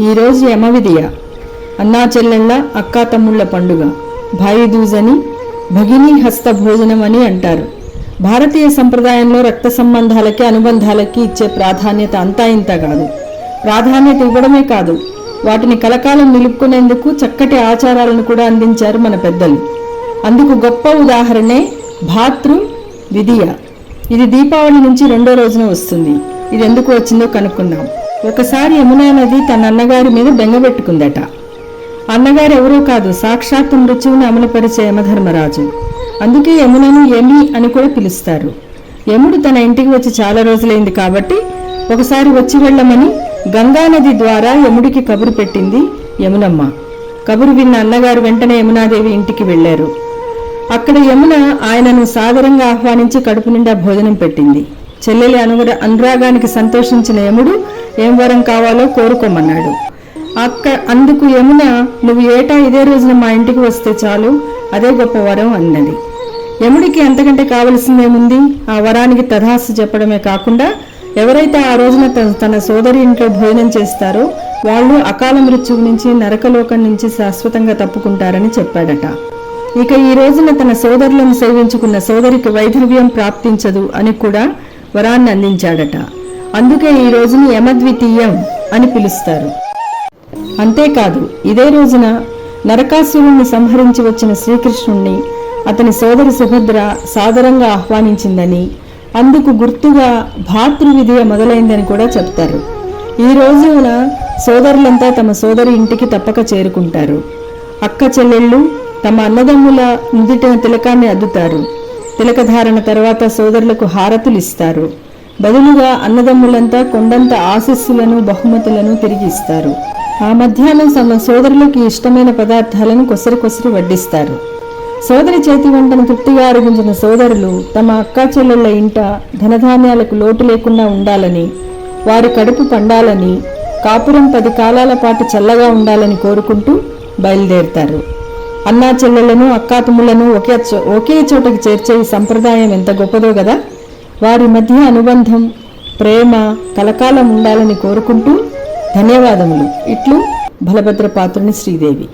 ఈరోజు యమవిదియ అన్నా చెల్లెళ్ళ అక్కా తమ్ముళ్ళ పండుగ. భాయిదూజ్ అని భగిని హస్త భోజనం అని అంటారు. భారతీయ సంప్రదాయంలో రక్త సంబంధాలకి అనుబంధాలకి ఇచ్చే ప్రాధాన్యత అంతా ఇంత కాదు. ప్రాధాన్యత ఇవ్వడమే కాదు వాటిని కలకాలం నిలుపుకునేందుకు చక్కటి ఆచారాలను కూడా అందించారు మన పెద్దలు. అందుకు గొప్ప ఉదాహరణే భాతృ విధియ. ఇది దీపావళి నుంచి రెండో రోజున వస్తుంది. ఇది ఎందుకు వచ్చిందో కనుక్కుందాం. ఒకసారి యమునా నది తన అన్నగారి మీద బెంగబెట్టుకుందట అన్నగారు ఎవరో కాదు సాక్షాత్ మృత్యువుని అమలుపరిచే యమధర్మరాజు. అందుకే యమునను యమి అని కూడా పిలుస్తారు. యముడు తన ఇంటికి వచ్చి చాలా రోజులైంది కాబట్టి ఒకసారి వచ్చి వెళ్ళమని గంగానది ద్వారా యముడికి కబురు పెట్టింది యమునమ్మ. కబురు విన్న అన్నగారు వెంటనే యమునాదేవి ఇంటికి వెళ్ళారు అక్కడ యమున ఆయనను సాదరంగా ఆహ్వానించి కడుపు నిండా భోజనం పెట్టింది. చెల్లెలి అనుగుడు అనురాగానికి సంతోషించిన యముడు ఏం వరం కావాలో కోరుకోమన్నాడు. అక్క అందుకు యమున నువ్వు ఏటా ఇదే రోజున మా ఇంటికి వస్తే చాలు? అదే గొప్ప వరం అన్నది. యముడికి అంతకంటే కావలసిందేముంది? ఆ వరానికి తథాస్తు చెప్పడమే కాకుండా ఎవరైతే ఆ రోజున తన- తన సోదరి ఇంట్లో భోజనం చేస్తారో వాళ్ళు అకాల మృత్యువు నుంచి నరకలోకం నుంచి శాశ్వతంగా తప్పుకుంటారని చెప్పాడట. ఇక ఈ రోజున తన సోదరులను సేవించుకున్న సోదరికి వైధవ్యం ప్రాప్తించదు అని కూడా వరాన్ని అందించాడట. అందుకే ఈ రోజుని యమద్వితీయం అని పిలుస్తారు. అంతేకాదు ఇదే రోజున నరకాసురుణ్ణి సంహరించి వచ్చిన శ్రీకృష్ణుణ్ణి అతని సోదరి సుభద్ర సాదరంగా ఆహ్వానించిందని అందుకు గుర్తుగా భాతృవిధియ మొదలైందని కూడా చెప్తారు. ఈ రోజున సోదరులంతా తమ సోదరి ఇంటికి తప్పక చేరుకుంటారు. అక్క చెల్లెళ్ళు తమ అన్నదమ్ముల నుదుటిన తిలకాన్ని అద్దుతారు. తిలకధారణ తర్వాత సోదరులకు హారతులు ఇస్తారు బదులుగా అన్నదమ్ములంతా కొండంత ఆశస్సులను బహుమతులను తిరిగి ఇస్తారు ఆ మధ్యాహ్నం తమ సోదరులకు ఇష్టమైన పదార్థాలను కొసరి కొసరి వడ్డిస్తారు. సోదరి చేతి వంటను తృప్తిగా అరిగించిన సోదరులు తమ అక్కా చెల్లెళ్ళ ఇంట ధనధాన్యాలకు లోటు లేకుండా ఉండాలని వారి కడుపు పండాలని కాపురం పది కాలాల పాటు చల్లగా ఉండాలని కోరుకుంటూ బయలుదేరుతారు. అన్నా చెల్లెలను అక్కాతుములను ఒకే చో- ఒకే చోటకి చేర్చే ఈ సంప్రదాయం ఎంత గొప్పదో కదా వారి మధ్య అనుబంధం ప్రేమ కలకాలం ఉండాలని కోరుకుంటూ ధన్యవాదములు. ఇట్లు బలభద్ర పాత్రుని శ్రీదేవి.